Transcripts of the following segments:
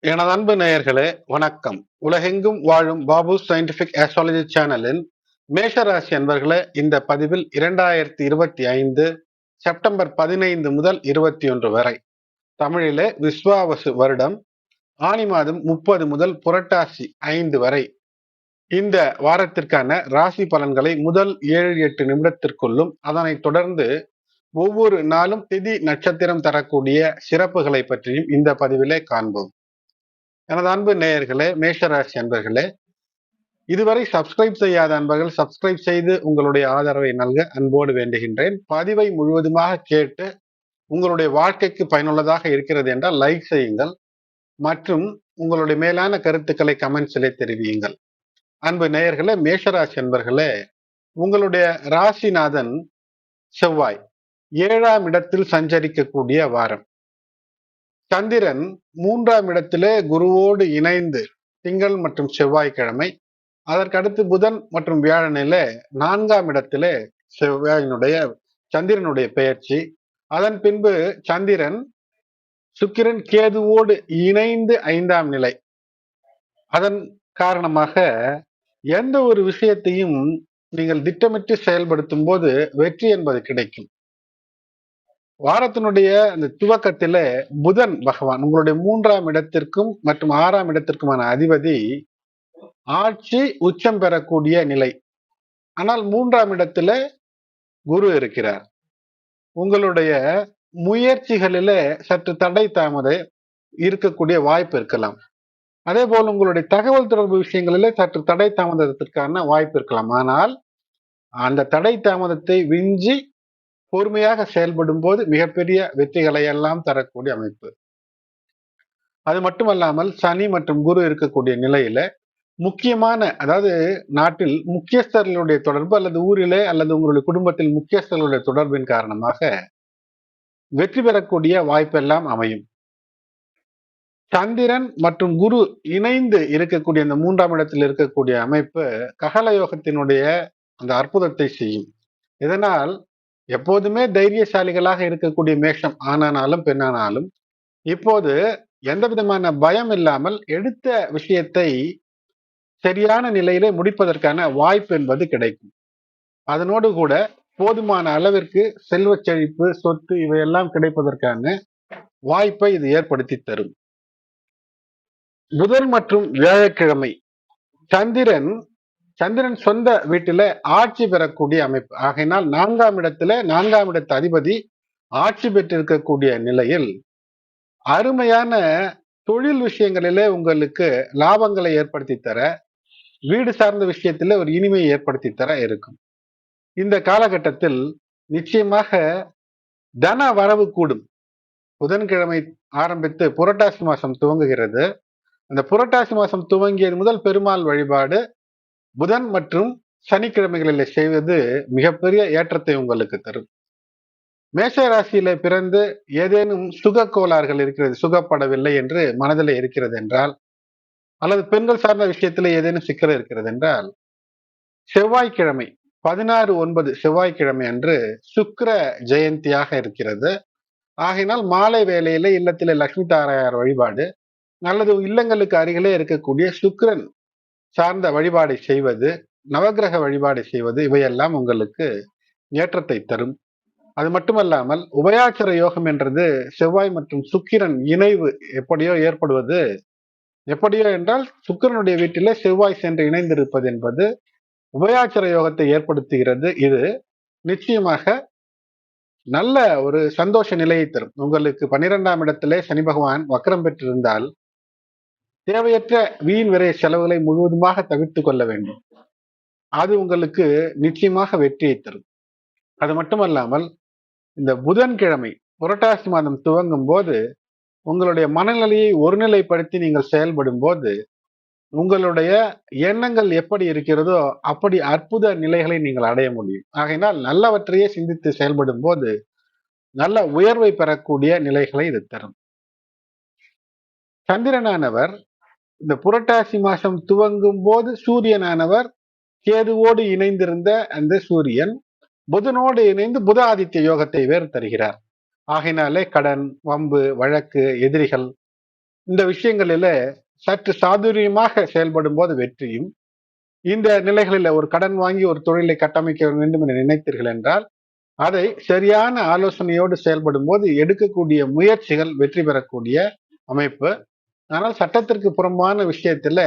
எனது அன்பு நேயர்களே வணக்கம். உலகெங்கும் வாழும் பாபு சயின்டிபிக் ஆஸ்ட்ராலஜி சேனலின் மேஷராசி அன்பர்களே இந்த பதிவில் இரண்டாயிரத்தி இருபத்தி ஐந்து செப்டம்பர் பதினைந்து முதல் இருபத்தி ஒன்று வரை. தமிழிலே விஸ்வாவசு வருடம் ஆணி மாதம் முப்பது முதல் புரட்டாசி ஐந்து வரை. இந்த வாரத்திற்கான ராசி பலன்களை முதல் ஏழு எட்டு நிமிடத்திற்குள்ளும் அதனைத் தொடர்ந்து ஒவ்வொரு நாளும் திதி நட்சத்திரம் தரக்கூடிய சிறப்புகளை பற்றியும் இந்த பதிவிலே காண்போம். எனது அன்பு நேயர்களே மேஷராசி அன்பர்களே இதுவரை சப்ஸ்கிரைப் செய்யாத அன்பர்கள் சப்ஸ்கிரைப் செய்து உங்களுடைய ஆதரவை நல்க அன்போடு வேண்டுகின்றேன். பதிவை முழுவதுமாக கேட்டு உங்களுடைய வாழ்க்கைக்கு பயனுள்ளதாக இருக்கிறது என்றால் லைக் செய்யுங்கள். மற்றும் உங்களுடைய மேலான கருத்துக்களை கமெண்ட்ஸிலே தெரிவியுங்கள். அன்பு நேயர்களே மேஷராசி அன்பர்களே உங்களுடைய ராசிநாதன் செவ்வாய் ஏழாம் இடத்தில் சஞ்சரிக்கக்கூடிய வாரம். சந்திரன் மூன்றாம் இடத்திலே குருவோடு இணைந்து திங்கள் மற்றும் செவ்வாய்க்கிழமை அதற்கடுத்து புதன் மற்றும் வியாழனிலே நான்காம் இடத்திலே செவ்வாயினுடைய சந்திரனுடைய பெயர்ச்சி. அதன் பின்பு சந்திரன் சுக்கிரன் கேதுவோடு இணைந்து ஐந்தாம் நிலை. அதன் காரணமாக எந்த ஒரு விஷயத்தையும் நீங்கள் திட்டமிட்டு செயல்படுத்தும் போது வெற்றி என்பது கிடைக்கும். வாரத்தினுடைய அந்த துவக்கத்தில புதன் பகவான் உங்களுடைய மூன்றாம் இடத்திற்கும் மற்றும் ஆறாம் இடத்திற்குமான அதிபதி ஆட்சி உச்சம் பெறக்கூடிய நிலை. ஆனால் மூன்றாம் இடத்துல குரு இருக்கிறார். உங்களுடைய முயற்சிகளில சற்று தடை தாமத இருக்கக்கூடிய வாய்ப்பு இருக்கலாம். அதே போல் உங்களுடைய தகவல் தொடர்பு விஷயங்களில சற்று தடை தாமதத்திற்கான வாய்ப்பு இருக்கலாம். ஆனால் அந்த தடை தாமதத்தை விஞ்சி பொறுமையாக செயல்படும் போது மிகப்பெரிய வெற்றிகளை எல்லாம் தரக்கூடிய அமைப்பு. அது மட்டுமல்லாமல் சனி மற்றும் குரு இருக்கக்கூடிய நிலையில முக்கியமான அதாவது நாட்டில் முக்கியஸ்தர்களுடைய தொடர்பு அல்லது ஊரிலே அல்லது உங்களுடைய குடும்பத்தில் முக்கியஸ்தர்களுடைய தொடர்பின் காரணமாக வெற்றி பெறக்கூடிய வாய்ப்பெல்லாம் அமையும். சந்திரன் மற்றும் குரு இணைந்து இருக்கக்கூடிய இந்த மூன்றாம் இடத்தில் இருக்கக்கூடிய அமைப்பு ககல யோகத்தினுடைய அந்த அற்புதத்தை செய்யும். இதனால் எப்போதுமே தைரியசாலிகளாக இருக்கக்கூடிய மேஷம் ஆணானாலும் பெண்ணானாலும் இப்போது எந்த விதமான பயம் இல்லாமல் எடுத்த விஷயத்தை சரியான நிலையிலே முடிப்பதற்கான வாய்ப்பு என்பது கிடைக்கும். அதனோடு கூட போதுமான அளவிற்கு செல்வ செழிப்பு சொத்து இவையெல்லாம் கிடைப்பதற்கான வாய்ப்பை இது ஏற்படுத்தி தரும். புதன் மற்றும் வியாழக்கிழமை சந்திரன் சந்திரன் சொந்த வீட்டில ஆட்சி பெறக்கூடிய அமைப்பு. ஆகையினால் நான்காம் இடத்துல நான்காம் இடத்து அதிபதி ஆட்சி பெற்றிருக்கக்கூடிய நிலையில் அருமையான தொழில் விஷயங்களிலே உங்களுக்கு லாபங்களை ஏற்படுத்தி தர வீடு சார்ந்த விஷயத்துல ஒரு இனிமையை ஏற்படுத்தி தர இருக்கும். இந்த காலகட்டத்தில் நிச்சயமாக தன வரவு கூடும். புதன்கிழமை ஆரம்பித்து புரட்டாசி மாசம் துவங்குகிறது. அந்த புரட்டாசி மாசம் துவங்கியது முதல் பெருமாள் வழிபாடு புதன் மற்றும் சனிக்கிழமைகளில் செய்வது மிகப்பெரிய ஏற்றத்தை உங்களுக்கு தரும். மேஷ ராசியில பிறந்து ஏதேனும் சுக கோளாறுகள் இருக்கிறது சுகப்படவில்லை என்று மனதில் இருக்கிறது என்றால் அல்லது பெண்கள் சார்ந்த விஷயத்துல ஏதேனும் சிக்கல் இருக்கிறது என்றால் செவ்வாய்க்கிழமை பதினாறு ஒன்பது செவ்வாய்க்கிழமை அன்று சுக்கர ஜெயந்தியாக இருக்கிறது. ஆகையினால் மாலை வேளையில இல்லத்தில லட்சுமி தாராயார் வழிபாடு அல்லது இல்லங்களுக்கு அருகிலே இருக்கக்கூடிய சுக்கரன் சார்ந்த வழிபாடை செய்வது நவகிரக வழிபாடு செய்வது இவையெல்லாம் உங்களுக்கு ஏற்றத்தை தரும். அது மட்டுமல்லாமல் உபயாச்சர யோகம் என்றது செவ்வாய் மற்றும் சுக்கிரன் இணைவு எப்படியோ ஏற்படுவது எப்படியோ என்றால் சுக்கிரனுடைய வீட்டிலே செவ்வாய் சென்று இணைந்திருப்பது என்பது உபயாச்சர யோகத்தை ஏற்படுத்துகிறது. இது நிச்சயமாக நல்ல ஒரு சந்தோஷ நிலையை தரும். உங்களுக்கு பன்னிரெண்டாம் இடத்திலே சனி பகவான் வக்கரம் பெற்றிருந்தால் தேவையற்ற வீண் விரை செலவுகளை முழுவதுமாக தவிர்த்து கொள்ள வேண்டும். அது உங்களுக்கு நிச்சயமாக வெற்றியை தரும். அது மட்டுமல்லாமல் இந்த புதன்கிழமை புரட்டாசி மாதம் துவங்கும் போது உங்களுடைய மனநிலையை ஒருநிலைப்படுத்தி நீங்கள் செயல்படும் போது உங்களுடைய எண்ணங்கள் எப்படி இருக்கிறதோ அப்படி அற்புத நிலைகளை நீங்கள் அடைய முடியும். ஆகையினால் நல்லவற்றையே சிந்தித்து செயல்படும் போது நல்ல உயர்வை பெறக்கூடிய நிலைகளை இது தரும். சந்திரனானவர் இந்த புரட்டாசி மாசம் துவங்கும் போது சூரியனானவர் கேதுவோடு இணைந்திருந்த அந்த சூரியன் புதனோடு இணைந்து புத ஆதித்ய யோகத்தை வேறு தருகிறார். ஆகினாலே கடன் வம்பு வழக்கு எதிரிகள் இந்த விஷயங்களில சற்று சாதுரியமாக செயல்படும் போது வெற்றியும் இந்த நிலைகளில் ஒரு கடன் வாங்கி ஒரு தொழிலை கட்டமைக்க வேண்டும் என்று நினைத்தீர்கள் என்றால் அதை சரியான ஆலோசனையோடு செயல்படும் போது எடுக்கக்கூடிய முயற்சிகள் வெற்றி பெறக்கூடிய அமைப்பு ஆனால் சட்டத்திற்கு புறம்பான விஷயத்துல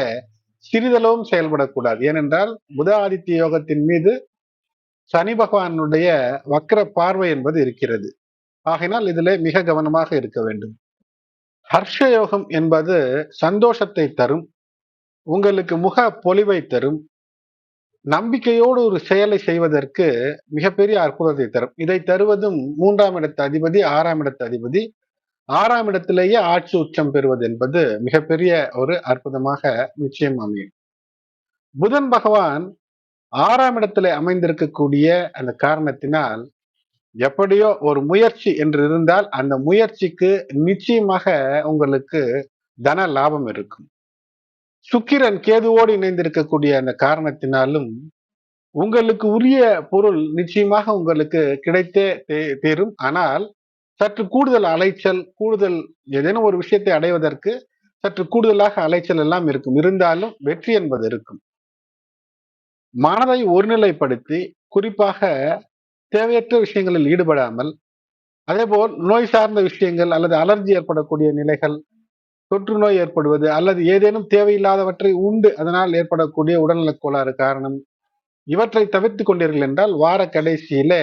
சிறிதளவும் செயல்படக்கூடாது. ஏனென்றால் புத ஆதித்ய யோகத்தின் மீது சனி பகவானுடைய வக்கர பார்வை என்பது இருக்கிறது. ஆகையினால் இதுல மிக கவனமாக இருக்க வேண்டும். ஹர்ஷ யோகம் என்பது சந்தோஷத்தை தரும் உங்களுக்கு முக பொலிவை தரும் நம்பிக்கையோடு ஒரு செயலை செய்வதற்கு மிகப்பெரிய அற்புதத்தை தரும். இதை தருவதும் மூன்றாம் இடத்து அதிபதி ஆறாம் இடத்து அதிபதி ஆறாம் இடத்திலேயே ஆட்சி உச்சம் பெறுவது என்பது மிகப்பெரிய ஒரு அற்புதமாக நிச்சயம் அமையும். புதன் பகவான் ஆறாம் இடத்துல அமைந்திருக்கக்கூடிய அந்த காரணத்தினால் எப்படியோ ஒரு முயற்சி என்று இருந்தால் அந்த முயற்சிக்கு நிச்சயமாக உங்களுக்கு தன லாபம் இருக்கும். சுக்கிரன் கேதுவோடு இணைந்திருக்கக்கூடிய அந்த காரணத்தினாலும் உங்களுக்கு உரிய பொருள் நிச்சயமாக உங்களுக்கு கிடைத்தே தீரும். ஆனால் சற்று கூடுதல் அலைச்சல் கூடுதல் ஏதேனும் ஒரு விஷயத்தை அடைவதற்கு சற்று கூடுதலாக அலைச்சல் எல்லாம் இருக்கும். இருந்தாலும் வெற்றி என்பது இருக்கும். மனதை ஒருநிலைப்படுத்தி குறிப்பாக தேவையற்ற விஷயங்களில் ஈடுபடாமல் அதேபோல் நோய் சார்ந்த விஷயங்கள் அல்லது அலர்ஜி ஏற்படக்கூடிய நிலைகள் தொற்று நோய் ஏற்படுவது அல்லது ஏதேனும் தேவையில்லாதவற்றை உண்டு அதனால் ஏற்படக்கூடிய உடல்நலக் கோளாறு காரணம். இவற்றை தவிர்த்து கொண்டீர்கள் என்றால் வார கடைசியில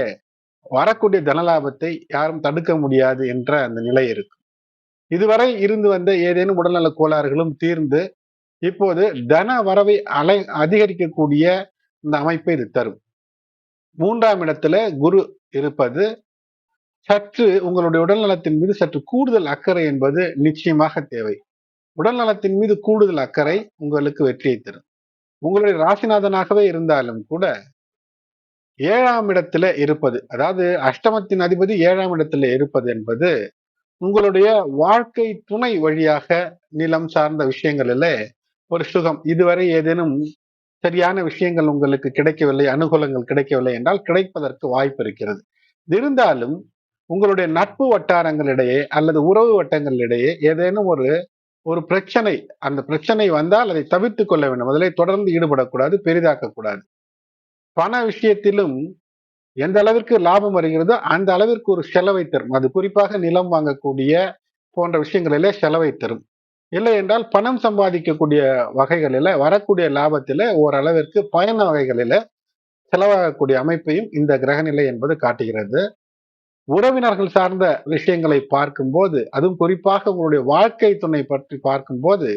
வரக்கூடிய தனலாபத்தை யாரும் தடுக்க முடியாது என்ற அந்த நிலை இருக்கும் இதுவரை இருந்து வந்த ஏதேனும் உடல்நல கோளாறுகளும் தீர்ந்து இப்போது தன வரவை அலை அதிகரிக்கக்கூடிய இந்த அமைப்பை இது தரும். மூன்றாம் இடத்துல குரு இருப்பது சற்று உங்களுடைய உடல் நலத்தின் மீது சற்று கூடுதல் அக்கறை என்பது நிச்சயமாக தேவை. உடல் நலத்தின் மீது கூடுதல் அக்கறை உங்களுக்கு வெற்றியை தரும். உங்களுடைய ராசிநாதனாகவே இருந்தாலும் கூட ஏழாம் இடத்துல இருப்பது அதாவது அஷ்டமத்தின் அதிபதி ஏழாம் இடத்துல இருப்பது என்பது உங்களுடைய வாழ்க்கை துணை வழியாக நிலம் சார்ந்த விஷயங்களில் ஒரு சுகம். இதுவரை ஏதேனும் சரியான விஷயங்கள் உங்களுக்கு கிடைக்கவில்லை அனுகூலங்கள் கிடைக்கவில்லை என்றால் கிடைப்பதற்கு வாய்ப்பு இருக்கிறது. இருந்தாலும் உங்களுடைய நட்பு வட்டாரங்களிடையே அல்லது உறவு வட்டங்களிடையே ஏதேனும் ஒரு ஒரு பிரச்சனை அந்த பிரச்சனை வந்தால் அதை தவிர்த்து கொள்ள வேண்டும். அதில் தொடர்ந்து ஈடுபடக்கூடாது பெரிதாக்கக்கூடாது. பண விஷயத்திலும் எந்த அளவிற்கு லாபம் வருகிறதோ அந்த அளவிற்கு ஒரு செலவை தரும். அது குறிப்பாக நிலம் வாங்கக்கூடிய போன்ற விஷயங்களிலே செலவை தரும். இல்லை என்றால் பணம் சம்பாதிக்கக்கூடிய வகைகளில வரக்கூடிய லாபத்தில ஓரளவிற்கு பயண வகைகளில செலவாகக்கூடிய அமைப்பையும் இந்த கிரகநிலை என்பது காட்டுகிறது. உறவினர்கள் சார்ந்த விஷயங்களை பார்க்கும்போது அதுவும் குறிப்பாக உங்களுடைய வாழ்க்கை துணை பற்றி பார்க்கும்போது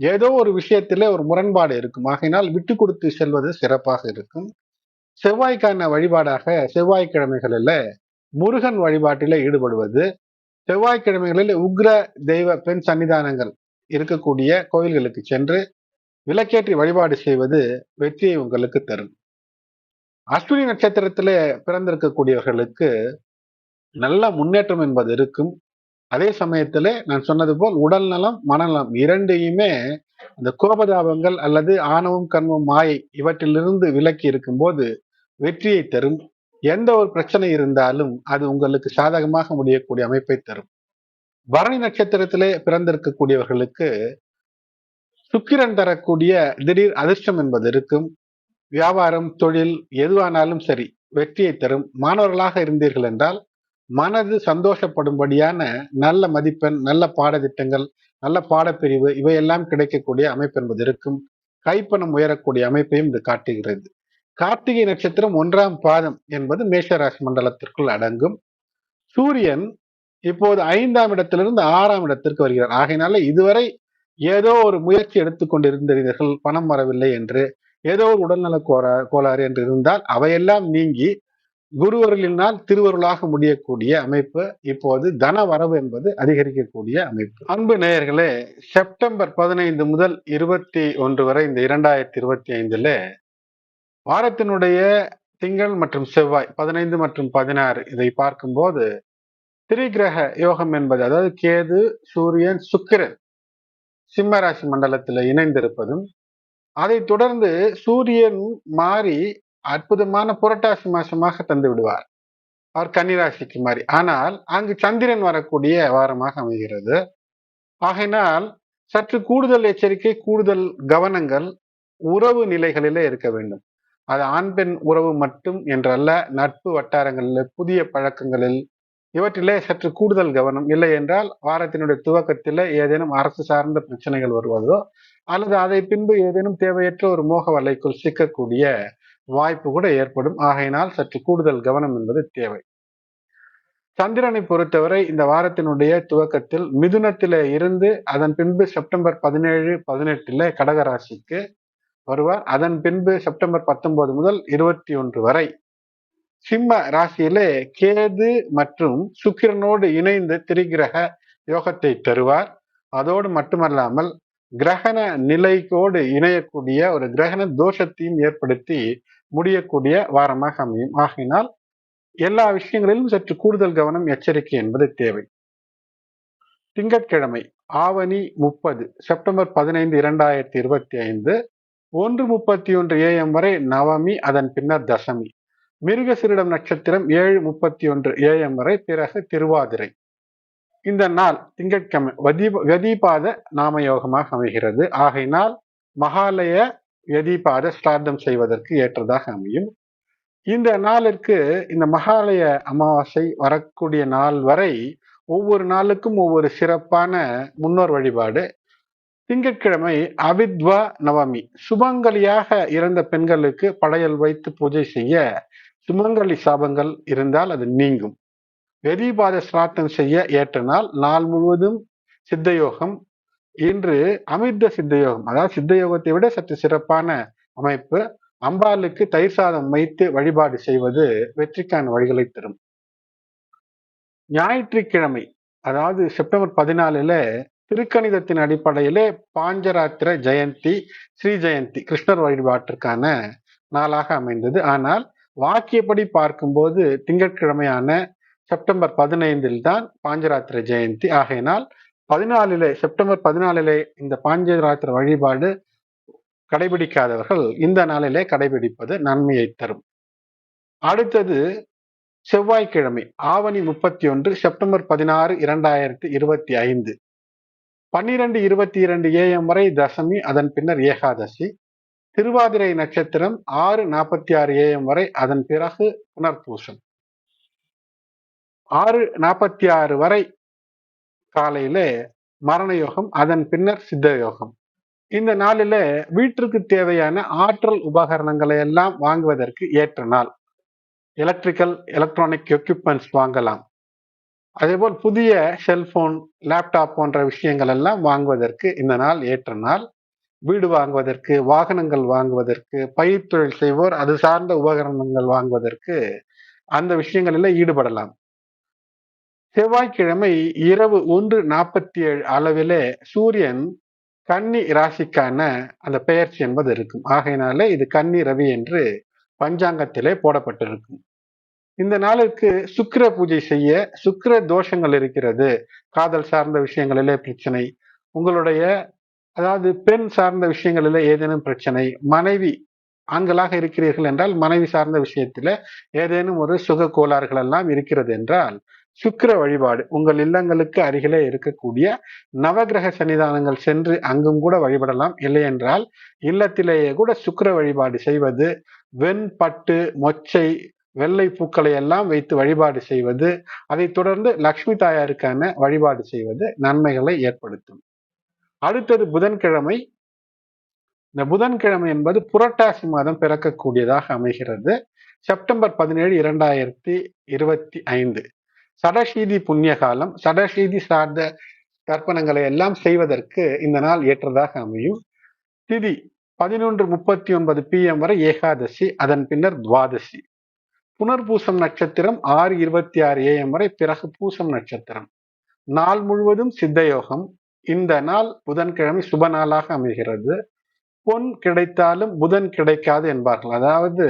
ஏதோ ஒரு விஷயத்திலே ஒரு முரண்பாடு இருக்கும். ஆகையினால் விட்டு கொடுத்து செல்வது சிறப்பாக இருக்கும். செவ்வாய்க்கான வழிபாடாக செவ்வாய்க்கிழமைகளில் முருகன் வழிபாட்டில் ஈடுபடுவது. செவ்வாய்க்கிழமைகளில் உக்ர தெய்வ பெண் சன்னிதானங்கள் இருக்கக்கூடிய கோயில்களுக்கு சென்று விளக்கேற்றி வழிபாடு செய்வது வெற்றியை உங்களுக்கு தரும். அஸ்வினி நட்சத்திரத்தில் பிறந்திருக்கக்கூடியவர்களுக்கு நல்ல முன்னேற்றம் என்பது இருக்கும். அதே சமயத்தில் நான் சொன்னது போல் உடல் நலம் மனநலம் இரண்டையுமே அந்த கோபதாபங்கள் அல்லது ஆணவம் கண்மம் மாயை இவற்றிலிருந்து விலக்கி இருக்கும்போது வெற்றியை தரும். எந்த ஒரு பிரச்சனை இருந்தாலும் அது உங்களுக்கு சாதகமாக முடியக்கூடிய அமைப்பை தரும். பரணி நட்சத்திரத்திலே பிறந்திருக்கக்கூடியவர்களுக்கு சுக்கிரன் தரக்கூடிய திடீர் அதிர்ஷ்டம் என்பது இருக்கும். வியாபாரம் தொழில் எதுவானாலும் சரி வெற்றியை தரும். மாணவர்களாக இருந்தீர்கள் என்றால் மனது சந்தோஷப்படும்படியான நல்ல மதிப்பெண் நல்ல பாடத்திட்டங்கள் நல்ல பாடப்பிரிவு இவையெல்லாம் கிடைக்கக்கூடிய அமைப்பு என்பது இருக்கும். கைப்பணம் உயரக்கூடிய அமைப்பையும் இது காட்டுகிறது. கார்த்திகை நட்சத்திரம் ஒன்றாம் பாதம் என்பது மேஷராசி மண்டலத்திற்குள் அடங்கும். சூரியன் இப்போது ஐந்தாம் இடத்திலிருந்து ஆறாம் இடத்திற்கு வருகிறார். ஆகையினால இதுவரை ஏதோ ஒரு முயற்சி எடுத்துக்கொண்டிருந்தீர்கள் பணம் வரவில்லை என்று ஏதோ ஒரு உடல்நல கோரா கோளாறு என்று இருந்தால் அவையெல்லாம் நீங்கி குருவருளினால் திருவருளாக முடியக்கூடிய அமைப்பு இப்போது தன வரவு என்பது அதிகரிக்கக்கூடிய அமைப்பு. அன்பு நேயர்களே செப்டம்பர் பதினைந்து முதல் இருபத்தி ஒன்று வரை இந்த இரண்டாயிரத்தி இருபத்தி ஐந்துல வாரத்தினுடைய திங்கள் மற்றும் செவ்வாய் பதினைந்து மற்றும் பதினாறு இதை பார்க்கும்போது திரிகிரக யோகம் என்பது அதாவது கேது சூரியன் சுக்கிரன் சிம்மராசி மண்டலத்தில் இணைந்திருப்பதும் அதை தொடர்ந்து சூரியன் மாறி அற்புதமான புரட்டாசி மாசமாக தந்து விடுவார். அவர் கன்னிராசிக்கு மாறி. ஆனால் அங்கு சந்திரன் வரக்கூடிய வாரமாக அமைகிறது. ஆகையினால் சற்று கூடுதல் எச்சரிக்கை கூடுதல் கவனங்கள் உறவு நிலைகளிலே இருக்க வேண்டும். அது ஆண் பெண் உறவு மட்டும் என்றல்ல நட்பு வட்டாரங்களில் புதிய பழக்கங்களில் இவற்றிலே சற்று கூடுதல் கவனம் இல்லை என்றால் வாரத்தினுடைய துவக்கத்தில் ஏதேனும் அரசு சார்ந்த பிரச்சனைகள் வருவதோ அல்லது அதை பின்பு ஏதேனும் தேவையற்ற ஒரு மோக வலைக்குள் சிக்கக்கூடிய வாய்ப்பு கூட ஏற்படும். ஆகையினால் சற்று கூடுதல் கவனம் என்பது தேவை. சந்திரனை பொறுத்தவரை இந்த வாரத்தினுடைய துவக்கத்தில் மிதுனத்தில இருந்து அதன் பின்பு செப்டம்பர் பதினேழு பதினெட்டுல கடகராசிக்கு வருவார். அதன் பின்பு செப்டம்பர் பத்தொன்பது முதல் இருபத்தி ஒன்று வரை சிம்ம ராசியிலே கேது மற்றும் சுக்கிரனோடு இணைந்து திரிகிரக யோகத்தை தருவார். அதோடு மட்டுமல்லாமல் கிரகண நிலைக்கோடு இணையக்கூடிய ஒரு கிரகண தோஷத்தையும் ஏற்படுத்தி முடியக்கூடிய வாரமாக அமையும். ஆகினால் எல்லா விஷயங்களிலும் சற்று கூடுதல் கவனம் எச்சரிக்கை என்பது தேவை. திங்கட்கிழமை ஆவணி முப்பது செப்டம்பர் பதினைந்து இரண்டாயிரத்தி இருபத்தி ஐந்து ஒன்று முப்பத்தி ஒன்று ஏஎம் வரை நவமி அதன் பின்னர் தசமி. மிருகசிரிடம் நட்சத்திரம் ஏழு முப்பத்தி ஒன்று ஏஎம் வரை பிறகு திருவாதிரை. இந்த நாள் திங்கட்கிழமை வதீபாத நாமயோகமாக அமைகிறது. ஆகையினால் மகாலய யதிபாத ஸ்ரார்த்தம் செய்வதற்கு ஏற்றதாக அமையும். இந்த நாளிற்கு இந்த மகாலய அமாவாசை வரக்கூடிய நாள் வரை ஒவ்வொரு நாளுக்கும் ஒவ்வொரு சிறப்பான முன்னோர் வழிபாடு திங்கட்கிழமை அவித்வா நவமி. சுமங்கலியாக இறந்த பெண்களுக்கு படையல் வைத்து பூஜை செய்ய சுமங்கலி சாபங்கள் இருந்தால் அது நீங்கும். வெறிபாத சிராத்தம் செய்ய ஏற்ற நாள் நாள் முழுவதும் சித்தயோகம். இன்று அமிர்த சித்தயோகம் அதாவது சித்தயோகத்தை விட சற்று சிறப்பான அமைப்பு. அம்பாளுக்கு தயிர் சாதம் வைத்து வழிபாடு செய்வது வெற்றிக்கான வழிகளை தரும். ஞாயிற்றுக்கிழமை அதாவது செப்டம்பர் பதினாலுல திருக்கணிதத்தின் அடிப்படையிலே பாஞ்சராத்திர ஜெயந்தி ஸ்ரீ ஜெயந்தி கிருஷ்ணர் வழிபாட்டிற்கான நாளாக அமைந்தது. ஆனால் வாக்கியப்படி பார்க்கும்போது திங்கட்கிழமையான செப்டம்பர் பதினைந்தில் தான் பாஞ்சராத்திர ஜெயந்தி. ஆகையினால் பதினாலிலே செப்டம்பர் பதினாலிலே இந்த பாஞ்சராத்திர வழிபாடு கடைபிடிக்காதவர்கள் இந்த நாளிலே கடைபிடிப்பது நன்மையை தரும். அடுத்தது செவ்வாய்க்கிழமை ஆவணி முப்பத்தி ஒன்று செப்டம்பர் பதினாறு இரண்டாயிரத்தி இருபத்தி ஐந்து. பன்னிரண்டு இருபத்தி இரண்டு ஏஎம் வரை தசமி அதன் பின்னர் ஏகாதசி. திருவாதிரை நட்சத்திரம் ஆறு நாற்பத்தி ஆறு ஏஎம் வரை அதன் பிறகு புனர்பூசம். ஆறு நாற்பத்தி ஆறு வரை காலையில மரண யோகம் அதன் பின்னர் சித்த யோகம் இந்த நாளில வீட்டிற்கு தேவையான ஆற்றல் உபகரணங்களை எல்லாம் வாங்குவதற்கு ஏற்ற நாள். எலக்ட்ரிக்கல் எலக்ட்ரானிக் எக்யூப்மெண்ட்ஸ் வாங்கலாம். அதேபோல் புதிய செல்போன் லேப்டாப் போன்ற விஷயங்கள் எல்லாம் வாங்குவதற்கு இந்த நாள் ஏற்ற நாள். வீடு வாங்குவதற்கு வாகனங்கள் வாங்குவதற்கு பயிர் தொழில் செய்வோர் அது சார்ந்த உபகரணங்கள் வாங்குவதற்கு அந்த விஷயங்களில் ஈடுபடலாம். செவ்வாய்க்கிழமை இரவு ஒன்று நாற்பத்தி ஏழு அளவிலே சூரியன் கன்னி ராசிக்கான அந்த பெயர்ச்சி என்பது இருக்கும். ஆகையினாலே இது கன்னி ரவி என்று பஞ்சாங்கத்திலே போடப்பட்டிருக்கும். இந்த நாளுக்கு சுக்கர பூஜை செய்ய சுக்கிர தோஷங்கள் இருக்கிறது. காதல் சார்ந்த விஷயங்களிலே பிரச்சனை. உங்களுடைய அதாவது பெண் சார்ந்த விஷயங்களில ஏதேனும் பிரச்சனை. மனைவி ஆண்களாக இருக்கிறீர்கள் என்றால் மனைவி சார்ந்த விஷயத்துல ஏதேனும் ஒரு சுக கோளாறுகள் எல்லாம் இருக்கிறது என்றால் சுக்கிர வழிபாடு உங்கள் இல்லங்களுக்கு அருகிலே இருக்கக்கூடிய நவகிரக சன்னிதானங்கள் சென்று அங்கும் கூட வழிபடலாம். இல்லை என்றால் இல்லத்திலேயே கூட சுக்கிர வழிபாடு செய்வது. வெண்பட்டு மொச்சை வெள்ளை பூக்களை எல்லாம் வைத்து வழிபாடு செய்வது அதைத் தொடர்ந்து லக்ஷ்மி தாயாருக்கான வழிபாடு செய்வது நன்மைகளை ஏற்படுத்தும். அடுத்தது புதன்கிழமை. இந்த புதன்கிழமை என்பது புரட்டாசி மாதம் பிறக்கக்கூடியதாக அமைகிறது. செப்டம்பர் பதினேழு இரண்டாயிரத்தி இருபத்தி ஐந்து. சடசீதி புண்ணிய காலம். சடசீதி சார்ந்த தர்ப்பணங்களை எல்லாம் செய்வதற்கு இந்த நாள் ஏற்றதாக அமையும். திதி பதினொன்று முப்பத்தி ஒன்பது பிஎம் வரை ஏகாதசி அதன் பின்னர் துவாதசி. புனர்பூசம் நட்சத்திரம் ஆறு இருபத்தி ஆறு ஏஎம் வரை பிறகு பூசம் நட்சத்திரம். நாள் முழுவதும் சித்தயோகம். இந்த நாள் புதன்கிழமை சுப நாளாக அமைகிறது. பொன் கிடைத்தாலும் புதன் கிடைக்காது என்பார்கள். அதாவது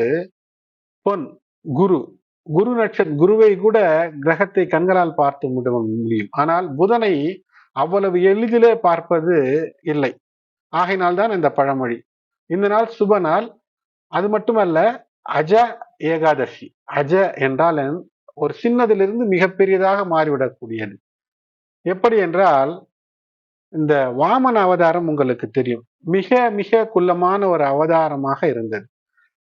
பொன் குரு. குரு நட்ச குருவை கூட கிரகத்தை கண்களால் பார்த்து முடியும். ஆனால் புதனை அவ்வளவு எளிதிலே பார்ப்பது இல்லை. ஆகையினால்தான் இந்த பழமொழி. இந்த நாள் சுப நாள். அது மட்டுமல்ல அஜ ஏகாதசி அஜ என்றால் ஒரு சின்னதிலிருந்து மிகப்பெரியதாக மாறிவிடக்கூடியது. எப்படி என்றால் இந்த வாமன அவதாரம் உங்களுக்கு தெரியும். மிக மிக குள்ளமான ஒரு அவதாரமாக இருந்தது.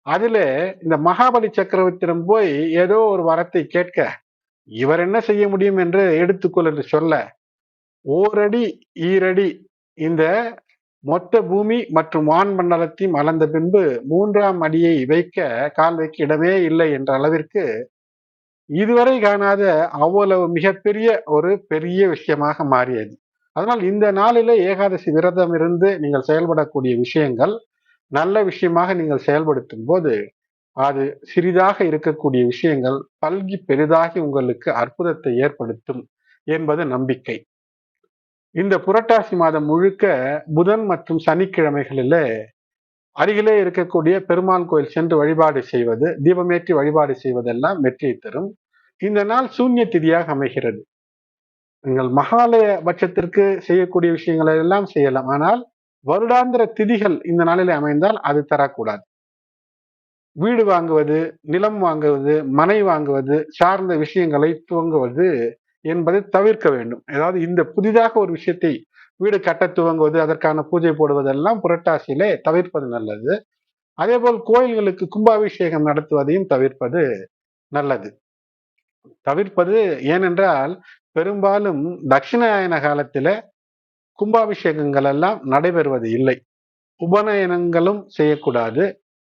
அதுல இந்த மகாபலி சக்கரவர்த்தியிடம் போய் ஏதோ ஒரு வரத்தை கேட்க இவர் என்ன செய்ய முடியும் என்று எடுத்துக்கொள் என்று சொல்ல ஓரடி ஈரடி இந்த மொத்த பூமி மற்றும் வான் மண்டலத்தையும் அளந்த பின்பு மூன்றாம் அடியை வைக்க கால் வைக்க இடமே இல்லை என்ற அளவிற்கு இதுவரை காணாத அவ்வளவு மிகப்பெரிய ஒரு பெரிய விஷயமாக மாறியது. அதனால் இந்த நாளில ஏகாதசி விரதம் இருந்து நீங்கள் செயல்படக்கூடிய விஷயங்கள் நல்ல விஷயமாக நீங்கள் செயல்படுத்தும் போது அது சிறிதாக இருக்கக்கூடிய விஷயங்கள் பல்கி பெரிதாகி உங்களுக்கு அற்புதத்தை ஏற்படுத்தும் என்பது நம்பிக்கை. இந்த புரட்டாசி மாதம் முழுக்க புதன் மற்றும் சனிக்கிழமைகளில் அருகிலே இருக்கக்கூடிய பெருமாள் கோயில் சென்று வழிபாடு செய்வது தீபமேற்றி வழிபாடு செய்வதெல்லாம் வெற்றியை தரும். இந்த நாள் சூன்ய திதியாக அமைகிறது. நீங்கள் மகாலய பட்சத்திற்கு செய்யக்கூடிய விஷயங்களை எல்லாம் செய்யலாம். ஆனால் வருடாந்திர திதிகள் இந்த நாளில் அமைந்தால் அது தரக்கூடாது. வீடு வாங்குவது நிலம் வாங்குவது மனை வாங்குவது சார்ந்த விஷயங்களை துவங்குவது என்பதை தவிர்க்க வேண்டும். ஏதாவது இந்த புதிதாக ஒரு விஷயத்தை வீடு கட்ட துவங்குவது அதற்கான பூஜை போடுவதெல்லாம் புரட்டாசியிலே தவிர்ப்பது நல்லது. அதே போல் கோயில்களுக்கு கும்பாபிஷேகம் நடத்துவதையும் தவிர்ப்பது நல்லது. தவிர்ப்பது ஏனென்றால் பெரும்பாலும் தட்சிணாயன காலத்தில கும்பாபிஷேகங்கள் எல்லாம் நடைபெறுவது இல்லை. உபநயனங்களும் செய்யக்கூடாது.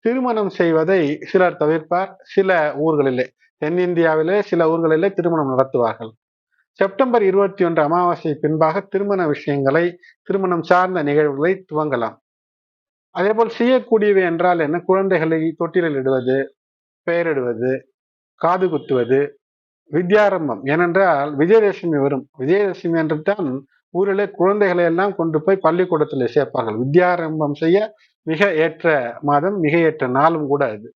திருமணம் செய்வதை சிலர் தவிர்ப்பார். சில ஊர்களிலே தென்னிந்தியாவிலே சில ஊர்களிலே திருமணம் நடத்துவார்கள். செப்டம்பர் இருபத்தி ஒன்று அமாவாசை பின்பாக திருமண விஷயங்களை திருமணம் சார்ந்த நிகழ்வுகளை துவங்கலாம். அதே போல் செய்யக்கூடியவை என்றால் என்ன? குழந்தைகளை தொட்டிலில் இடுவது பெயரிடுவது காது குத்துவது வித்யாரம்பம். ஏனென்றால் விஜயதசமி வரும். விஜயதசமி என்று தான் ஊரிலே குழந்தைகளை எல்லாம் கொண்டு போய் பள்ளிக்கூடத்தில் சேர்ப்பார்கள். வித்யாரம்பம் செய்ய மிக ஏற்ற மாதம் மிக ஏற்ற நாளும் கூட அது.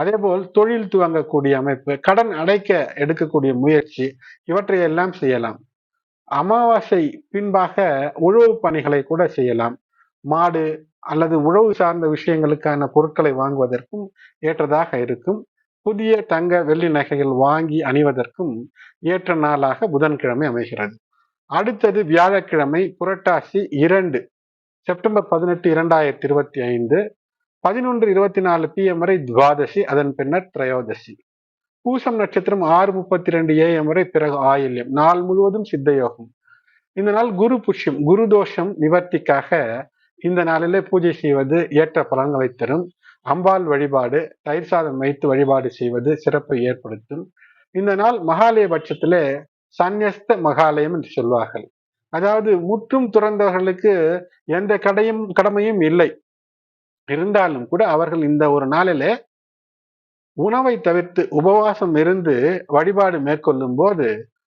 அதே போல் தொழில் துவங்கக்கூடிய அமைப்பு கடன் அடைக்க எடுக்கக்கூடிய முயற்சி இவற்றை எல்லாம் செய்யலாம். அமாவாசை பின்பாக உழவு பணிகளை கூட செய்யலாம். மாடு அல்லது உழவு சார்ந்த விஷயங்களுக்கான பொருட்களை வாங்குவதற்கும் ஏற்றதாக இருக்கும். புதிய தங்க வெள்ளி நகைகள் வாங்கி அணிவதற்கும் ஏற்ற நாளாக புதன்கிழமை அமைகிறது. அடுத்தது வியாழக்கிழமை புரட்டாசி இரண்டு செப்டம்பர் பதினெட்டு இரண்டாயிரத்தி இருபத்தி ஐந்து பதினொன்று இருபத்தி நாலு பிஎம் வரை துவாதசி அதன் பின்னர் திரையோதசி. பூசம் நட்சத்திரம் ஆறு முப்பத்தி ரெண்டு ஏஎம் வரை பிறகு ஆயில்யம் நாள் முழுவதும் சித்த யோகம் இந்த நாள் குரு புஷ்யம் குரு தோஷம் நிவர்த்திக்காக இந்த நாளிலே பூஜை செய்வது ஏற்ற பலன்களை தரும். அம்பாள் வழிபாடு தயிர் சாதம் வைத்து வழிபாடு செய்வது சிறப்பை ஏற்படுத்தும். இந்த நாள் மகாலய பட்சத்திலே சந்நியஸ்த மகாலயம் என்று சொல்வார்கள். அதாவது முற்றும் துறந்தவர்களுக்கு எந்த கடையும் கடமையும் இல்லை. இருந்தாலும் கூட அவர்கள் இந்த ஒரு நாளிலே உணவை தவிர்த்து உபவாசம் இருந்து வழிபாடு மேற்கொள்ளும் போது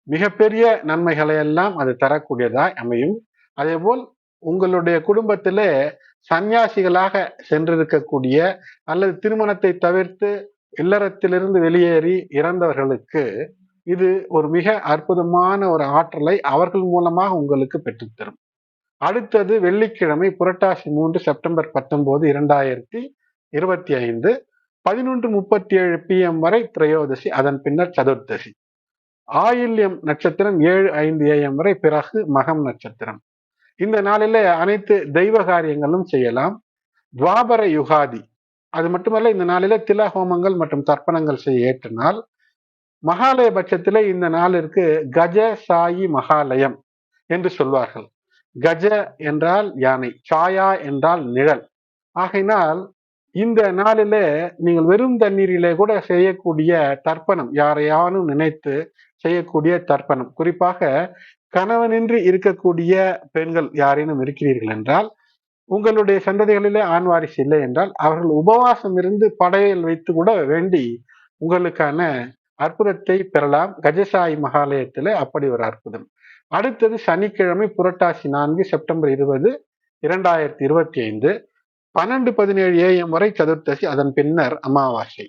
மிகப்பெரிய நன்மைகளை எல்லாம் அது தரக்கூடியதாய் அமையும். அதே போல் உங்களுடைய குடும்பத்திலே சந்நியாசிகளாக சென்றிருக்கக்கூடிய அல்லது திருமணத்தை தவிர்த்து இல்லறத்திலிருந்து வெளியேறி இறந்தவர்களுக்கு இது ஒரு மிக அற்புதமான ஒரு ஆற்றலை அவர்கள் மூலமாக உங்களுக்கு பெற்றுத்தரும். அடுத்தது வெள்ளிக்கிழமை புரட்டாசி மூன்று செப்டம்பர் பத்தொன்பது இரண்டாயிரத்தி இருபத்தி ஐந்து பதினொன்று முப்பத்தி ஏழு பிஎம் வரை திரையோதசி அதன் பின்னர் சதுர்தசி ஆயில்யம் நட்சத்திரம் ஏழு ஐந்து ஏஎம் வரை பிறகு மகம் நட்சத்திரம். இந்த நாளில அனைத்து தெய்வ காரியங்களும் செய்யலாம். துவாபர யுகாதி அது மட்டுமல்ல இந்த நாளில தில ஹோமங்கள் மற்றும் தர்ப்பணங்கள் செய்ய ஏற்ற நாள் மகாலய பட்சத்தில் இந்த நாளிற்கு கஜ சாயி மகாலயம் என்று சொல்வார்கள். கஜ என்றால் யானை சாயா என்றால் நிழல். ஆகையினால் இந்த நாளிலே நீங்கள் வெறும் தண்ணீரிலே கூட செய்யக்கூடிய தர்ப்பணம் யாரையானும் நினைத்து செய்யக்கூடிய தர்ப்பணம். குறிப்பாக கணவனின்றி இருக்கக்கூடிய பெண்கள் யாரேனும் இருக்கிறீர்கள் என்றால் உங்களுடைய சந்ததிகளிலே ஆண் வாரிசு இல்லை என்றால் அவர்கள் உபவாசம் இருந்து படையல் வைத்து கூட வேண்டி உங்களுக்கான அற்புதத்தை பெறலாம். கஜசாயி மகாலயத்திலே அப்படி ஒரு அற்புதம். அடுத்தது சனிக்கிழமை புரட்டாசி நான்கு செப்டம்பர் இருபது இரண்டாயிரத்தி இருபத்தி ஐந்து பன்னெண்டு பதினேழு ஏஎம் வரை சதுர்த்தசி அதன் பின்னர் அமாவாசை.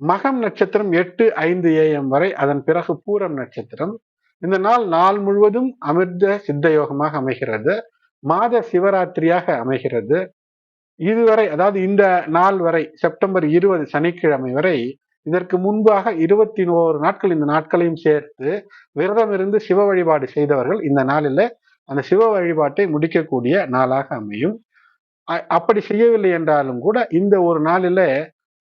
மகம் நட்சத்திரம் எட்டு ஐந்து ஏஎம் வரை அதன் பிறகு பூரம் நட்சத்திரம். இந்த நாள் நாள் முழுவதும் அமிர்த சித்த யோகமாக அமைகிறது. மாத சிவராத்திரியாக அமைகிறது. இதுவரை அதாவது இந்த நாள் வரை செப்டம்பர் இருபது சனிக்கிழமை வரை இதற்கு முன்பாக இருபத்தி ஓரு நாட்கள் இந்த நாட்களையும் சேர்த்து விரதம் இருந்து சிவ வழிபாடு செய்தவர்கள் இந்த நாளில் அந்த சிவ வழிபாட்டை முடிக்கக்கூடிய நாளாக அமையும். அப்படி செய்யவில்லை என்றாலும் கூட இந்த ஒரு நாளில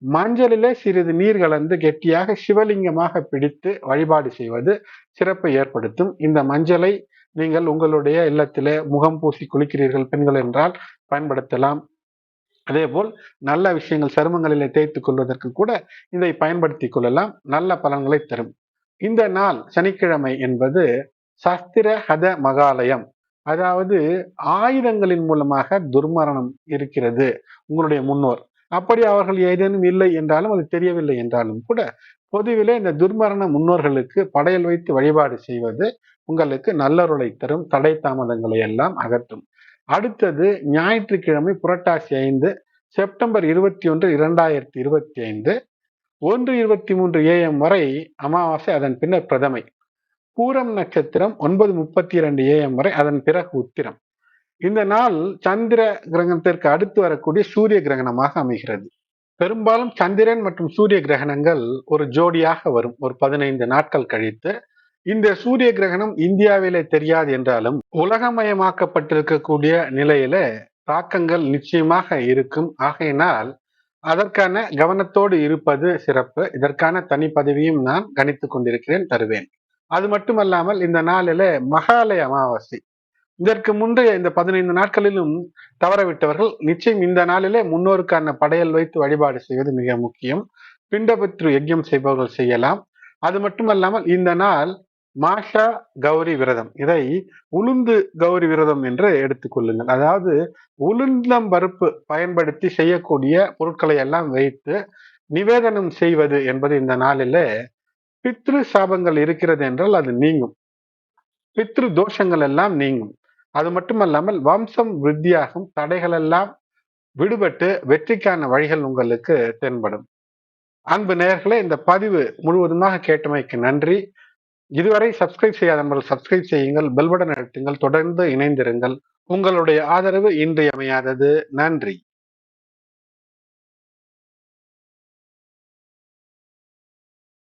மஞ்சளிலே சிறிது நீர் கலந்து கெட்டியாக சிவலிங்கமாக பிடித்து வழிபாடு செய்வது சிறப்பை ஏற்படுத்தும். இந்த மஞ்சளை நீங்கள் உங்களுடைய இல்லத்திலே முகம் பூசி குளிக்கிறீர்கள் பெண்கள் என்றால் பயன்படுத்தலாம். அதே போல் நல்ல விஷயங்கள் சருமங்களிலே தேய்த்துக் கொள்வதற்கு கூட இதை பயன்படுத்தி கொள்ளலாம். நல்ல பலன்களை தரும். இந்த நாள் சனிக்கிழமை என்பது சஸ்திர ஹத மகாலயம். அதாவது ஆயுதங்களின் மூலமாக துர்மரணம் இருக்கிறது உங்களுடைய முன்னோர். அப்படி அவர்கள் ஏதேனும் இல்லை என்றாலும் அது தெரியவில்லை என்றாலும் கூட பொதுவிலே இந்த துர்மரண முன்னோர்களுக்கு படையல் வைத்து வழிபாடு செய்வது உங்களுக்கு நல்லருளை தரும். தடை தாமதங்களை எல்லாம் அகற்றும். அடுத்தது ஞாயிற்றுக்கிழமை புரட்டாசி ஐந்து செப்டம்பர் இருபத்தி ஒன்று இரண்டாயிரத்தி இருபத்தி ஐந்து ஒன்று இருபத்தி மூன்று ஏஎம் வரை அமாவாசை அதன் பின்னர் பிரதமை. பூரம் நட்சத்திரம் ஒன்பது முப்பத்தி இரண்டு ஏஎம் வரை அதன் பிறகு உத்திரம். இந்த நாள் சந்திர கிரகணத்திற்கு அடுத்து வரக்கூடிய சூரிய கிரகணமாக அமைகிறது. பெரும்பாலும் சந்திரன் மற்றும் சூரிய கிரகணங்கள் ஒரு ஜோடியாக வரும் ஒரு பதினைந்து நாட்கள் கழித்து இந்த சூரிய கிரகணம் இந்தியாவிலே தெரியாது என்றாலும் உலகமயமாக்கப்பட்டிருக்கக்கூடிய நிலையில தாக்கங்கள் நிச்சயமாக இருக்கும். ஆகையினால் அதற்கான கவனத்தோடு இருப்பது சிறப்பு. இதற்கான தனி பதவியும் நான் கணித்துக் கொண்டிருக்கிறேன் தருவேன். அது மட்டுமல்லாமல் இந்த நாளில மகாலய அமாவாசை. இதற்கு முந்தைய இந்த பதினைந்து நாட்களிலும் தவறவிட்டவர்கள் நிச்சயம் இந்த நாளிலே முன்னோருக்கான படையல் வைத்து வழிபாடு செய்வது மிக முக்கியம். பிண்டபத்ரு யஜ்யம் செய்பவர்கள் செய்யலாம். அது மட்டுமல்லாமல் இந்த நாள் மாஷா கௌரி விரதம். இதை உளுந்து கௌரி விரதம் என்று எடுத்துக்கொள்ளுங்கள் அதாவது உளுந்தம் பருப்பு பயன்படுத்தி செய்யக்கூடிய பொருட்களை எல்லாம் வைத்து நிவேதனம் செய்வது என்பது இந்த நாளில பித்ரு சாபங்கள் இருக்கிறது என்றால் அது நீங்கும். பித்ரு தோஷங்கள் எல்லாம் நீங்கும். அது மட்டுமல்லாமல் வம்சம் விருத்தியாகும் தடைகள் எல்லாம் விடுபட்டு வெற்றிக்கான வழிகள் உங்களுக்கு தென்படும். அன்பு நேர்களே இந்த பதிவு முழுவதுமாக கேட்டமைக்கு நன்றி. இதுவரை சப்ஸ்கிரைப் செய்யாத நண்பர்கள் சப்ஸ்கிரைப் செய்யுங்கள் பெல்படன் அழுத்துங்கள் தொடர்ந்து இணைந்திருங்கள். உங்களுடைய ஆதரவு இன்றியமையாதது. நன்றி.